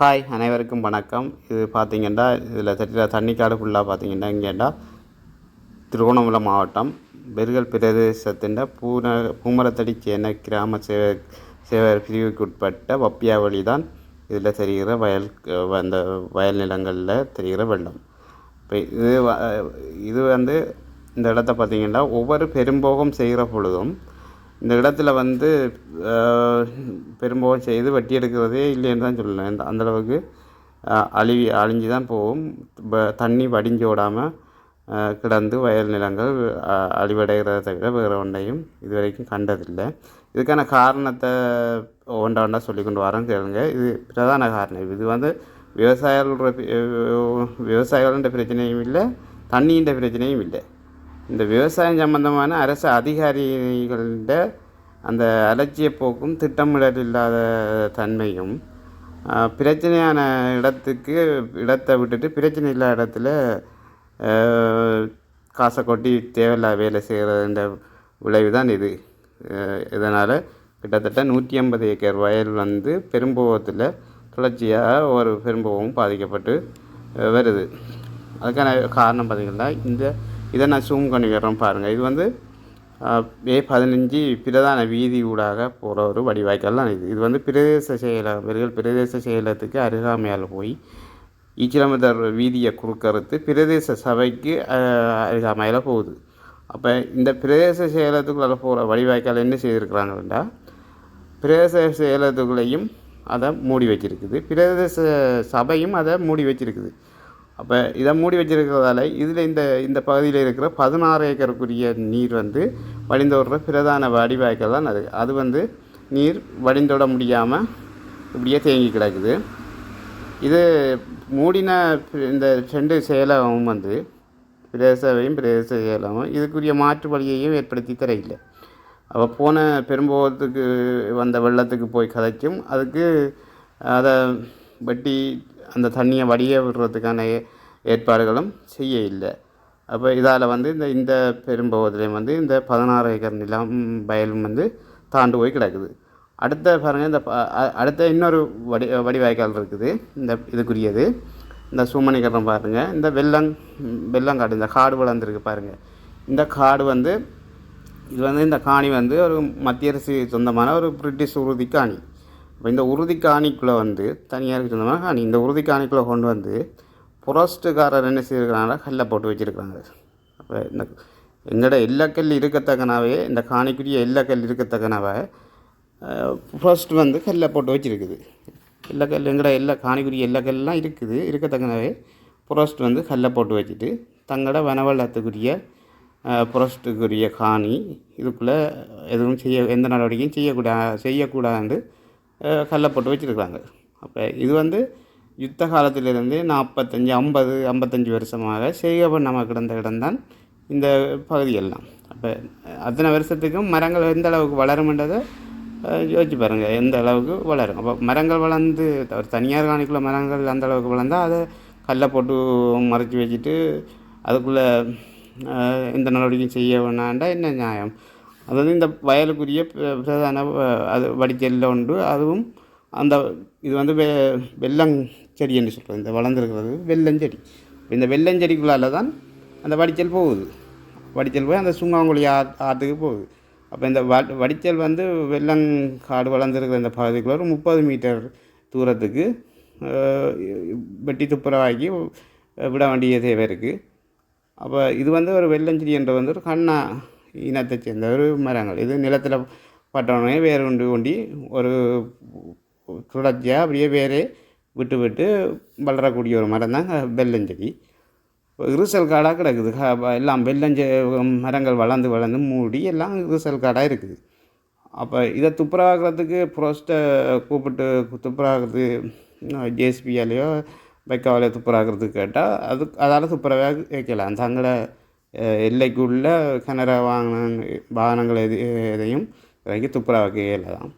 Hi அனைவருக்கும் வணக்கம். இது பார்த்தீங்கன்னா இதில் தெரியல தண்ணிக்காடு ஃபுல்லாக பார்த்தீங்கன்னா இங்கேண்டா திருவண்ணாமலை மாவட்டம் பெருகல் பிரதேசத்தின் பூன பூமரத்தடி சேன கிராம சேவ சேவர் பிரிவுக்கு உட்பட்ட வப்பியாவளி தான் இதில் தெரிகிற வயல் அந்த வயல் நிலங்களில் தெரிகிற வெள்ளம். இப்போ இது இது வந்து இந்த இடத்த பார்த்திங்கன்னா ஒவ்வொரு பெரும்போகம் செய்கிற பொழுதும் இந்த இடத்துல வந்து பெரும்பாலும் பெரும்போகம் செய்து வெட்டி எடுக்கிறதே இல்லைன்னு தான் சொல்லலாம் இந்த அந்தளவுக்கு அழிவி அழிஞ்சு தான் போகும். ப- தண்ணி வடிஞ்சு விடாமல் கிடந்து வயல் நிலங்கள் அழிவடைகிறத தவிர வேறு ஒன்றையும் இது வரைக்கும் கண்டதில்லை. இதுக்கான காரணத்தை ஒன்றா ஒன்றா சொல்லி கொண்டு வரோம் கேளுங்க. இது பிரதான காரணம். இது வந்து விவசாயிகளோட விவசாயிகளின்ற விவசாயிகளோட பிரச்சனையும் இல்லை தண்ணியின் பிரச்சனையும் இல்லை. இந்த விவசாயம் சம்பந்தமான அரசு அதிகாரிகள்கிட்ட அந்த அலட்சிய போக்கும் திட்டமிடல் இல்லாத தன்மையும் பிரச்சனையான இடத்துக்கு இடத்தை விட்டுட்டு பிரச்சனை இல்லாத இடத்துல காசை கொட்டி தேவையில்லாத வேலை செய்கிறதுன்ற விளைவு தான் இது இதனால் கிட்டத்தட்ட நூற்றி ஐம்பது ஏக்கர் வயல் வந்து பெரும்போகத்தில் தொடர்ச்சியாக ஒரு பெரும்போகம் பாதிக்கப்பட்டு வருது. அதுக்கான காரணம் பார்த்திங்கன்னா இந்த இதை நான் ஜூம் பண்ணி வர்றேன் பாருங்கள் இது வந்து ஏ பதினஞ்சு பிரதான வீதி ஊடாக போகிற ஒரு வடிவாய்க்கால் தான் இது. இது வந்து பிரதேச செயலகம் பிரதேச செயலகத்துக்கு அருகாமையால் போய் ஈச்சிலமதர் வீதியை குறுக்கறுத்து பிரதேச சபைக்கு அருகாமையில் போகுது. அப்போ இந்த பிரதேச செயலகத்துக்குள்ளே போகிற வடிவாய்க்கால் என்ன செய்திருக்கிறாங்கன்னா பிரதேச செயலகத்துக்குள்ளேயும் அதை மூடி வச்சிருக்குது. பிரதேச சபையும் அதை மூடி வச்சிருக்குது. அப்போ இதை மூடி வச்சிருக்கிறதால இதில் இந்த இந்த பகுதியில் இருக்கிற பதினாறு ஏக்கருக்குரிய நீர் வந்து வடிந்தோடுற பிரதான வடிவாய்க்கால் தான் அது. அது வந்து நீர் வடிந்தோட முடியாமல் இப்படியே தேங்கி கிடக்குது. இது மூடின இந்த ரெண்டு செயலகமும் வந்து பிரதேசவையும் பிரதேச செயலகமும் இதுக்குரிய மாற்று வழியையும் ஏற்படுத்தி தர இல்லை அவள் போன பெரும்போகத்துக்கு வந்த வெள்ளத்துக்கு போய் கதைக்கும். அதுக்கு அதை வெட்டி அந்த தண்ணியை வடிய விடுறதுக்கான ஏ- ஏற்பாடுகளும் செய்ய இல்லை அப்போ இதால் வந்து இந்த இந்த பெரும்பகுதியிலையும் வந்து இந்த பதினாறு ஏக்கர் நிலம் வயலும் வந்து தாண்டு போய் கிடக்குது. அடுத்த பாருங்கள் இந்த ப- அடுத்த இன்னொரு வடி வடிவாய்க்கால் இருக்குது. இந்த இதுக்குரியது. இந்த சூமணிக்கரம் பாருங்கள் இந்த வெள்ளங் வெள்ளங்காடு இந்த காடு வளர்ந்துருக்கு பாருங்கள் இந்த காடு வந்து இது வந்து இந்த காணி வந்து ஒரு மத்திய அரசு சொந்தமான ஒரு பிரிட்டிஷ் உறுதி காணி. இப்போ இந்த உறுதி காணிக்குள்ளே வந்து தனியாக சொந்தமான காணி இந்த உறுதி காணிக்குள்ளே கொண்டு வந்து புரஸ்ட்டுக்காரர் என்ன செய்திருக்கிறாங்க கல்லை போட்டு வச்சுருக்காங்க அப்போ இந்த எங்களோட எல்லக்கல் இருக்கத்தக்கனாவே இந்த காணிக்குரிய எல்லக்கல் இருக்கத்தக்கனாவே ஃபர்ஸ்ட் வந்து கல்லை போட்டு வச்சுருக்குது. எல்லக்கல் எங்களோட எல்லா காணிக்குரிய எல்லக்கல்லாம் இருக்குது இருக்கத்தக்கனாவே புரஸ்ட் வந்து கல்லை போட்டு வச்சுட்டு தங்களோட வனவளத்துக்குரிய புரஸ்ட்டுக்குரிய காணி இதுக்குள்ளே எதுவும் செய்ய எந்த நடவடிக்கையும் செய்யக்கூடா செய்யக்கூடாது கல்லை போட்டு வச்சுருக்குறாங்க. அப்போ இது வந்து யுத்த காலத்திலிருந்து நாற்பத்தஞ்சு ஐம்பது ஐம்பத்தஞ்சு வருஷமாக செய்யப்படாம கிடந்த இடம்தான் இந்த பகுதியெல்லாம். அப்போ அத்தனை வருஷத்துக்கும் மரங்கள் எந்த அளவுக்கு வளரும்ன்றதை யோசிச்சு பாருங்கள் எந்த அளவுக்கு வளரும். அப்போ மரங்கள் வளர்ந்து ஒரு தனியார் காணிக்குள்ள மரங்கள் அந்த அளவுக்கு வளர்ந்தால் அதை கல்லை போட்டு மறைச்சி வச்சுட்டு அதுக்குள்ளே எந்த நடவடிக்கையும் செய்ய வேணாண்டா என்ன நியாயம்? அது வந்து இந்த வயலுக்குரிய பிரதான அது வடிச்செல்ல உண்டு அதுவும் அந்த இது வந்து வெ வெள்ளஞ்செடி என்று சொல்கிறது இந்த வளர்ந்துருக்கிறது வெள்ளஞ்செடி. இந்த வெள்ளஞ்செடிக்குள்ளால தான் அந்த வடிச்சல் போகுது. வடிச்சல் போய் அந்த சுங்காங்குழி ஆ ஆற்றுக்கு போகுது. அப்போ இந்த வ வடிச்சல் வந்து வெள்ளங்காடு வளர்ந்துருக்கிற இந்த பகுதிக்குள்ள ஒரு முப்பது மீட்டர் தூரத்துக்கு வெட்டி துப்புரவாக்கி விட வேண்டிய தேவை இருக்குது அப்போ இது வந்து ஒரு வெள்ளஞ்செடி என்ற வந்து ஒரு கண்ணா இனத்தை சேர்ந்த ஒரு மரங்கள். இது நிலத்தில் பட்டவனே வேர் கொண்டு கொண்டி ஒரு தொடர்ச்சியாக அப்படியே வேரே விட்டு விட்டு வளரக்கூடிய ஒரு மரம் தான் வெள்ளஞ்செடி இருசல் காடாக கிடக்குது. எல்லாம் வெள்ளஞ்ச மரங்கள் வளர்ந்து வளர்ந்து மூடி எல்லாம் இருசல் காடாக இருக்குது. அப்போ இதை துப்புரவாக்குறதுக்கு புரோஸ்ட்டை கூப்பிட்டு துப்புரவாக்குறது ஜேசிபியாலேயோ வைக்காவிலையோ துப்புரவாக்குறதுக்கு கேட்டால் அது அதால் துப்புரவாக வைக்கலாம். தங்களை எல்லைக்குள்ள கிணற வாகன வாகனங்கள் எது எதையும் இறங்கி துப்புரவாக்க தான்.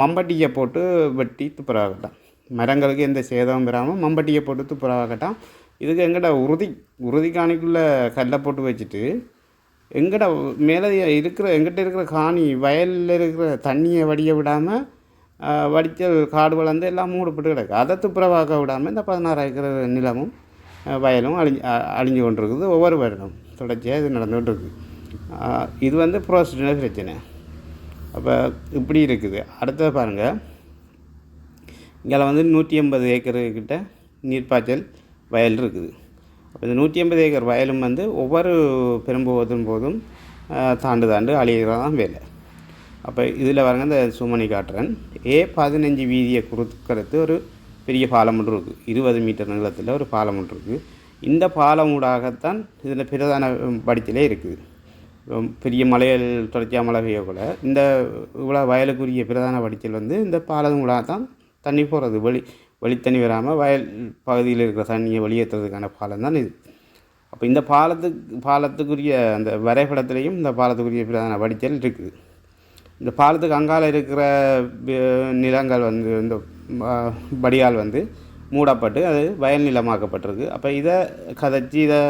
மம்பட்டியை போட்டு வெட்டி துப்புரவாக்கட்டாம் மரங்களுக்கு எந்த சேதமும் பெறாமல் மம்பட்டியை போட்டு துப்புரவாக்கட்டாம் இதுக்கு எங்கட உறுதி உறுதி காணிக்குள்ளே கல்லை போட்டு வச்சுட்டு எங்கட மேலே இருக்கிற எங்கிட்ட இருக்கிற காணி வயலில் இருக்கிற தண்ணியை வடிய விடாமல் வடித்த காடு வளர்ந்து எல்லாம் மூடப்பட்டு கிடக்கு. அதை துப்புரவாக்க விடாமல் இந்த பதினாறு ஏக்கர் நிலமும் வயலும் அழிஞ்சு அழிஞ்சு கொண்டிருக்குது. ஒவ்வொரு வருடம் தொடர்ச்சியாக இது நடந்துகிட்டு இருக்குது இது வந்து ப்ரோசிஜர் பிரச்சனை. அப்போ இப்படி இருக்குது. அடுத்தது பாருங்கள் இங்கே வந்து நூற்றி ஐம்பது ஏக்கர் கிட்ட நீர்ப்பாய்ச்சல் வயல் இருக்குது. அப்போ இந்த நூற்றி ஐம்பது ஏக்கர் வயலும் வந்து ஒவ்வொரு பெரும்புவதும் போதும் தாண்டு தாண்டு தாண்டு தான் வேலை. அப்போ இதில் பாருங்க இந்த சுமணி காட்டுறன். ஏ பதினஞ்சு வீதியை குறுக்கறது ஒரு பெரிய பாலம் ஒன்று இருக்குது இருபது மீட்டர் நீளத்தில் ஒரு பாலம் ஒன்று இருக்குது இந்த பாலம் ஊடாகத்தான் இதில் பிரதான படித்திலே இருக்குது. பெரிய மலையல் தொடர்ச்சியாக மழை பெய்யக்கூட இந்த இவ்வளோ வயலுக்குரிய பிரதான படித்தல் வந்து இந்த பாலம் ஊடாகத்தான் தான் தண்ணி போகிறது வெளி வெளித்தண்ணி வராமல் வயல் பகுதியில் இருக்கிற தண்ணியை வெளியேற்றுறதுக்கான பாலம் தான் இது. அப்போ இந்த பாலத்துக்கு பாலத்துக்குரிய அந்த வரைபடத்துலேயும் இந்த பாலத்துக்குரிய பிரதான வடித்தல் இருக்குது. இந்த பாலத்துக்கு அங்கால இருக்கிற நிலங்கள் வந்து இந்த படியால் வந்து மூடப்பட்டு அது வயல் நிலமாக்கப்பட்டிருக்கு. அப்போ இதை கதைச்சி இதை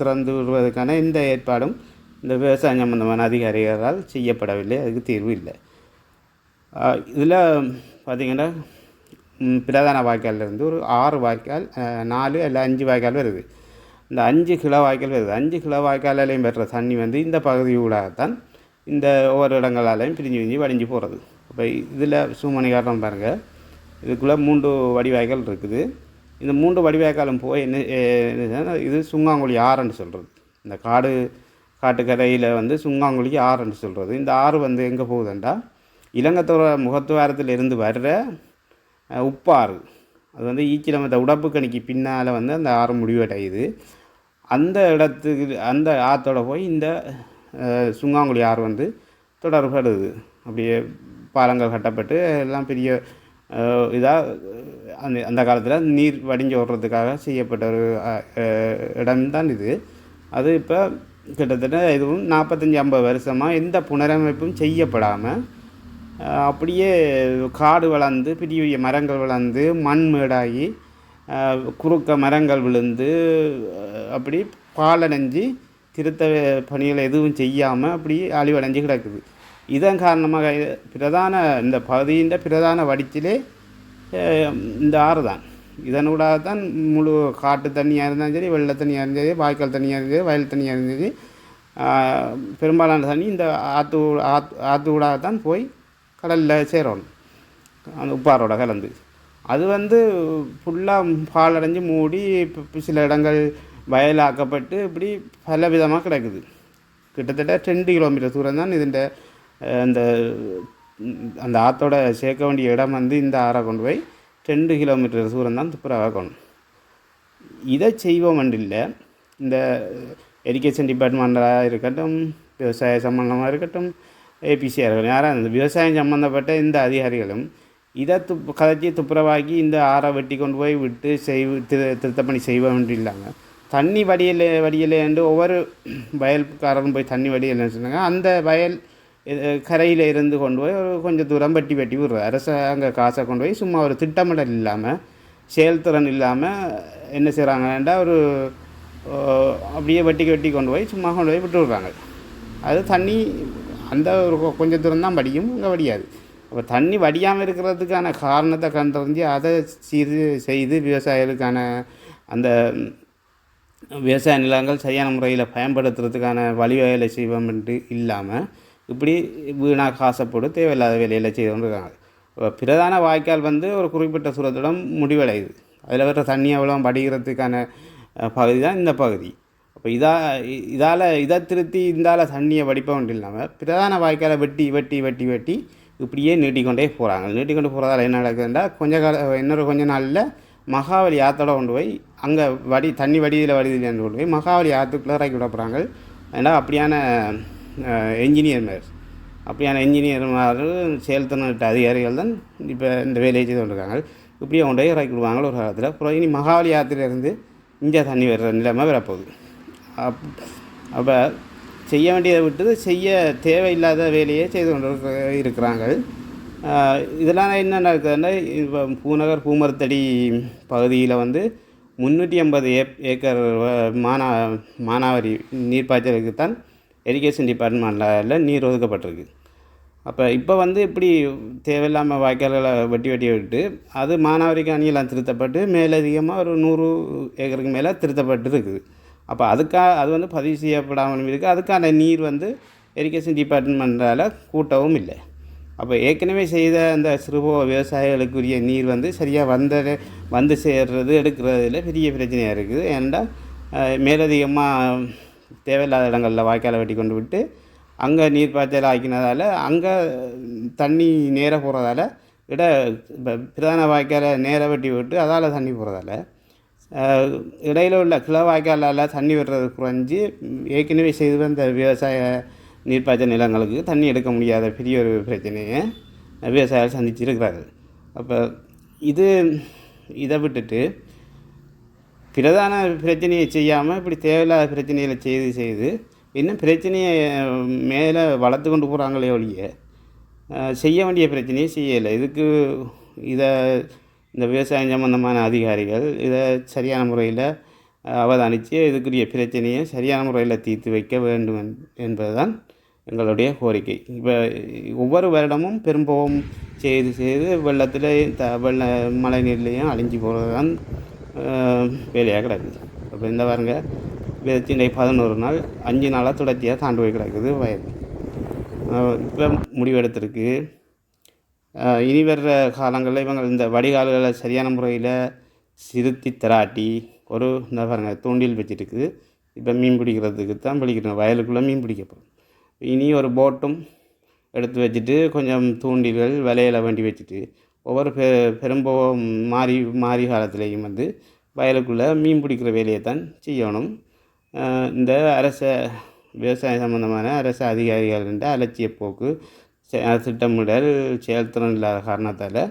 திறந்து விடுவதற்கான இந்த ஏற்பாடும் இந்த விவசாயம் சம்பந்தமான அதிகாரிகளால் செய்யப்படவில்லை. அதுக்கு தீர்வு இல்லை. இதில் பார்த்திங்கன்னா பிரதான வாய்க்கால்லேருந்து ஒரு ஆறு வாய்க்கால் நாலு இல்லை அஞ்சு வாய்க்கால் வருது. இந்த அஞ்சு கிலோ வாய்க்கால் வருது. அஞ்சு கிலோ வாய்க்காலையும் பெற்ற தண்ணி வந்து இந்த பகுதி ஊடாகத்தான் இந்த ஒவ்வொரு இடங்களாலையும் பிரிஞ்சு பிரிஞ்சு வடிஞ்சு போகிறது இப்போ இதில் சூமணி காரணம் பாருங்கள் இதுக்குள்ளே மூன்று வடிவாய்கள் இருக்குது. இந்த மூன்று வடிவாய்க்காலம் போய் என்ன இது சுங்காங்குழி ஆறுன்னு சொல்கிறது இந்த காடு காட்டுக்கரையில் வந்து சுங்காங்குழிக்கு ஆறுன்னு சொல்கிறது இந்த ஆறு வந்து எங்கே போகுதுண்டா? இலங்கத்தோட முகத்துவாரத்தில் இருந்து வர்ற உப்பாறு. அது வந்து ஈச்சிலமத்த உடப்பு கணிக்கு பின்னால் வந்து அந்த ஆறு முடிவடையுது. அந்த இடத்துக்கு அந்த ஆற்றோட போய் இந்த சுங்காங்குழி ஆறு வந்து தொடர்படுது அப்படியே பாலங்கள் கட்டப்பட்டு எல்லாம் பெரிய இதாக அந்த அந்த காலத்தில் நீர் வடிஞ்சு ஓடுறதுக்காக செய்யப்பட்ட ஒரு இடம்தான் இது. அது இப்போ கிட்டத்தட்ட இதுவும் நாற்பத்தஞ்சி ஐம்பது வருஷமாக எந்த புனரமைப்பும் செய்யப்படாமல் அப்படியே காடு வளர்ந்து பெரிய பெரிய மரங்கள் வளர்ந்து மண் மேடாகி குறுக்க மரங்கள் விழுந்து அப்படி பாலடைஞ்சு திருத்த பணிகள் எதுவும் செய்யாமல் அப்படி அழிவடைஞ்சு கிடக்குது. இதன் காரணமாக பிரதான இந்த பகுதியின் பிரதான வடிச்சிலே இந்த ஆறு தான் இதனூடாக தான் முழு காட்டு தண்ணியாக இருந்தாலும் சரி வெள்ளை தண்ணியாக இருந்தது வாய்க்கால் தண்ணியாக இருந்தது வயல் தண்ணியாக இருந்தது பெரும்பாலான தண்ணி இந்த ஆற்று ஆற்று ஆற்று ஊடாக தான் போய் கடலில் சேரணும். அந்த உப்பாரோட கலந்து. அது வந்து ஃபுல்லாக பாலடைஞ்சு மூடி இப்போ சில இடங்கள் வயலாக்கப்பட்டு இப்படி பல விதமாக கிடக்குது. கிட்டத்தட்ட ரெண்டு கிலோமீட்டர் தூரம் தான் இதுண்ட அந்த அந்த ஆற்றோட சேர்க்க வேண்டிய இடம் வந்து இந்த ஆறை கொண்டு போய் ரெண்டு கிலோமீட்டர் தூரம் தான் துப்புரவாக்கணும் இதை செய்வோம் இல்லை. இந்த எஜுகேஷன் டிபார்ட்மெண்ட்டாக இருக்கட்டும் விவசாய சம்பந்தமாக இருக்கட்டும் ஏபிசியாக இருக்கட்டும் யாராக இந்த விவசாயம் சம்மந்தப்பட்ட இந்த அதிகாரிகளும் இதை துப் கதைச்சி துப்புரவாக்கி இந்த ஆறை வெட்டி கொண்டு போய் விட்டு செய் திரு திருத்தப்பணி செய்வோம் இல்லாமல் தண்ணி வடியல வடியலை என்று ஒவ்வொரு வயல்காரரும் போய் தண்ணி வடியலைன்னு சொன்னாங்க அந்த வயல் கரையில் இருந்து கொண்டு போய் ஒரு கொஞ்சம் தூரம் வெட்டி வெட்டி விடுறது அரசாங்க காசை கொண்டு போய் சும்மா ஒரு திட்டமிடல் இல்லாமல் செயல்திறன் இல்லாமல் என்ன செய்கிறாங்கன்னா ஒரு அப்படியே வெட்டி வெட்டி கொண்டு போய் சும்மா கொண்டு போய் விட்டு விடுறாங்க. அது தண்ணி அந்த ஒரு கொஞ்சம் தூரம் தான் வடியும் அங்கே வடியாது. அப்போ தண்ணி வடியாமல் இருக்கிறதுக்கான காரணத்தை கண்டறிஞ்சு அதை சீர் செய்து விவசாயிகளுக்கான அந்த விவசாய நிலங்கள் சரியான முறையில் பயன்படுத்துறதுக்கான வழிவகைகளை செய்வோம்ட்டு இல்லாமல் இப்படி வீணாக காசை போட்டு தேவையில்லாத வேலையில் செய்து இப்போ பிரதான வாய்க்கால் வந்து ஒரு குறிப்பிட்ட தூரத்துடன் முடிவடையுது. அதில் வர தண்ணி அவ்வளோ படிக்கிறதுக்கான பகுதி தான் இந்த பகுதி. அப்போ இதா இதால் இதை திருத்தி இந்தால தண்ணியை வடிப்ப இல்லாமல் பிரதான வாய்க்காலை வெட்டி வெட்டி வெட்டி வெட்டி இப்படியே நீட்டிக்கொண்டே போகிறாங்க நீட்டிக்கொண்டு போகிறதால என்ன நடக்குதுன்னா கொஞ்ச கால இன்னொரு கொஞ்ச நாளில் மகாவலி ஆற்றோட கொண்டு போய் அங்கே வடி தண்ணி வடியில் வடிதில் கொண்டு போய் மகாவலி ஆற்றுக்குள்ளே இறக்கி விட போகிறாங்க ஏன்னா அப்படியான என்ஜினியர் அப்படியான என்ஜினியர் செயல்திறனிட்ட அதிகாரிகள் தான் இப்போ இந்த வேலையை செய்து கொண்டிருக்காங்க. இப்படியே கொண்டு போய் இறக்கி விடுவாங்க ஒரு காலத்தில். அப்புறம் இனி மகாவலி ஆற்றிலிருந்து இந்தியா தண்ணி வர்ற நிலைமை வரப்போகுது. அப் அப்போ செய்ய வேண்டியதை விட்டு செய்ய தேவையில்லாத வேலையை செய்து கொண்டு இருக்கிறாங்க. இதெல்லாம் என்ன நடக்குதுன்னா இப்போ பூநகர் பூமரத்தடி பகுதியில் வந்து முந்நூற்றி ஐம்பது ஏப் ஏக்கர் மானா மானாவரி நீர்ப்பாய்ச்சலுக்கு தான் எரிகேஷன் டிபார்ட்மெண்ட்டில் நீர் ஒதுக்கப்பட்டிருக்கு. அப்போ இப்போ வந்து இப்படி தேவையில்லாமல் வாய்க்கால்களை வெட்டி வெட்டி விட்டு அது மானாவரிக்கு அணியெல்லாம் திருத்தப்பட்டு மேலதிகமாக ஒரு நூறு ஏக்கருக்கு மேலே திருத்தப்பட்டு இருக்குது அப்போ அதுக்காக அது வந்து பதிவு செய்யப்படாமலும் இருக்குது அதுக்கான நீர் வந்து எரிகேஷன் டிபார்ட்மெண்ட்டால் கூட்டவும் இல்லை. அப்போ ஏற்கனவே செய்த அந்த சிறுபோ விவசாயிகளுக்குரிய நீர் வந்து சரியாக வந்த வந்து சேர்றது எடுக்கிறதுல பெரிய பிரச்சனையாக இருக்குது. ஏன்னா மேலதிகமாக தேவையில்லாத இடங்களில் வாய்க்காலை வெட்டி கொண்டு விட்டு அங்கே நீர் பாய்ச்சல் ஆக்கினதால் அங்கே தண்ணி நேராக போகிறதால இட பிரதான வாய்க்காலை நேராக வெட்டி விட்டு அதால் தண்ணி போகிறதால இடையில் உள்ள கிள வாய்க்காலால் தண்ணி விடுறது குறைஞ்சி ஏற்கனவே செய்து வந்த விவசாய நீர்ப்பாய்ச்சல் நிலங்களுக்கு தண்ணி எடுக்க முடியாத பெரிய ஒரு பிரச்சனையை விவசாயிகள் சந்திச்சிருக்கிறார்கள். அப்போ இது இதை விட்டுட்டு பிரதான பிரச்சனையை செய்யாமல் இப்படி தேவையில்லாத பிரச்சனைகளை செய்து செய்து இன்னும் பிரச்சனையை மேலே வளர்த்து கொண்டு போகிறாங்களே ஒழிய செய்ய வேண்டிய பிரச்சனையை செய்யலை. இதுக்கு இதை இந்த விவசாயம் சம்மந்தமான அதிகாரிகள் இதை சரியான முறையில் அவதானித்து இதுக்குரிய பிரச்சனையை சரியான முறையில் தீர்த்து வைக்க வேண்டும் என்பதுதான் எங்களுடைய கோரிக்கை. இப்போ ஒவ்வொரு வருடமும் பெரும்போகம் செய்து செய்து வெள்ளத்தில் த வெள்ள மழை நீர்லேயும் அழிஞ்சு போகிறது தான் வேலையாக கிடக்குது. அப்போ இந்த பாருங்க விதத்தினை பதினோரு நாள் அஞ்சு நாளாக தொடர்ச்சியாக தாண்டு போய் கிடக்குது வயல். இப்போ முடிவெடுத்திருக்கு. இனி வர்ற காலங்களில் இவங்க இந்த வடிகால்களை சரியான முறையில் சிறுத்தி திராட்டி ஒரு இந்த பாருங்க தூண்டில் வச்சுருக்கு. இப்போ மீன் பிடிக்கிறதுக்கு தான் பிடிக்கிறோம் வயலுக்குள்ளே மீன் பிடிக்கப்படும். இனி ஒரு போட்டும் எடுத்து வச்சுட்டு கொஞ்சம் தூண்டிகள் வலையில வேண்டி வச்சுட்டு ஒவ்வொரு பெ பெரும்போ மாறி மாறி காலத்துலேயும் வந்து வயலுக்குள்ளே மீன் பிடிக்கிற வேலையை தான் செய்யணும் இந்த அரச விவசாயம் சம்பந்தமான அரசு அதிகாரிகளின் அலட்சிய போக்கு திட்டமிடல் செயல்திறன் இல்லாத காரணத்தால்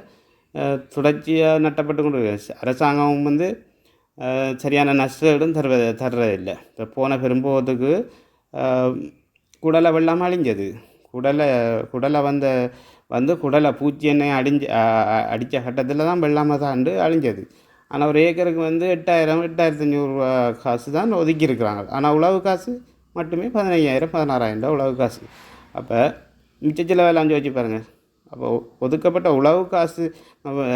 தொடர்ச்சியாக நட்டப்பட்டு கொண்டு அரசாங்கமும் வந்து சரியான நஷ்டம் தருவ தர்றதில்லை. இப்போ போன பெரும்போகத்துக்கு குடலை வெள்ளம் அழிஞ்சது. குடலை குடலை வந்த வந்து குடலை பூச்சி எண்ணெய் அடிஞ்ச அடித்த கட்டத்தில் தான் வெள்ளாமை தாண்டு அழிஞ்சது. ஆனால் ஒரு ஏக்கருக்கு வந்து எட்டாயிரம் எட்டாயிரத்தி அஞ்சூறுரூவா காசு தான் ஒதுக்கி இருக்கிறாங்க. ஆனால் உழவு காசு மட்டுமே பதினஞ்சாயிரம் பதினாறாயிரம் ரூபா உழவு காசு. அப்போ மிச்ச அஞ்சு வச்சு பாருங்கள் அப்போ ஒதுக்கப்பட்ட உழவு காசு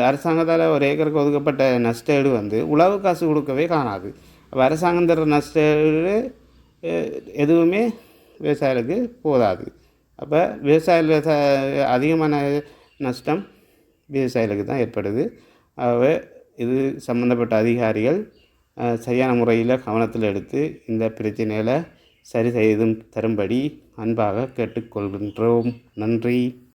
அரசாங்கத்தால் ஒரு ஏக்கருக்கு ஒதுக்கப்பட்ட நஷ்டஈடு வந்து உழவு காசு கொடுக்கவே காணாது. அப்போ அரசாங்கம் தர நஷ்டஈடு எதுவுமே விவசாயிகளுக்கு போதாது. அப்போ விவசாயிகள் அதிகமான நஷ்டம் விவசாயிகளுக்கு தான் ஏற்படுது. ஆகவே இது சம்மந்தப்பட்ட அதிகாரிகள் சரியான முறையில் கவனத்தில் எடுத்து இந்த பிரச்சனைகளை சரி செய்தும் தரும்படி அன்பாக கேட்டுக்கொள்கின்றோம். நன்றி.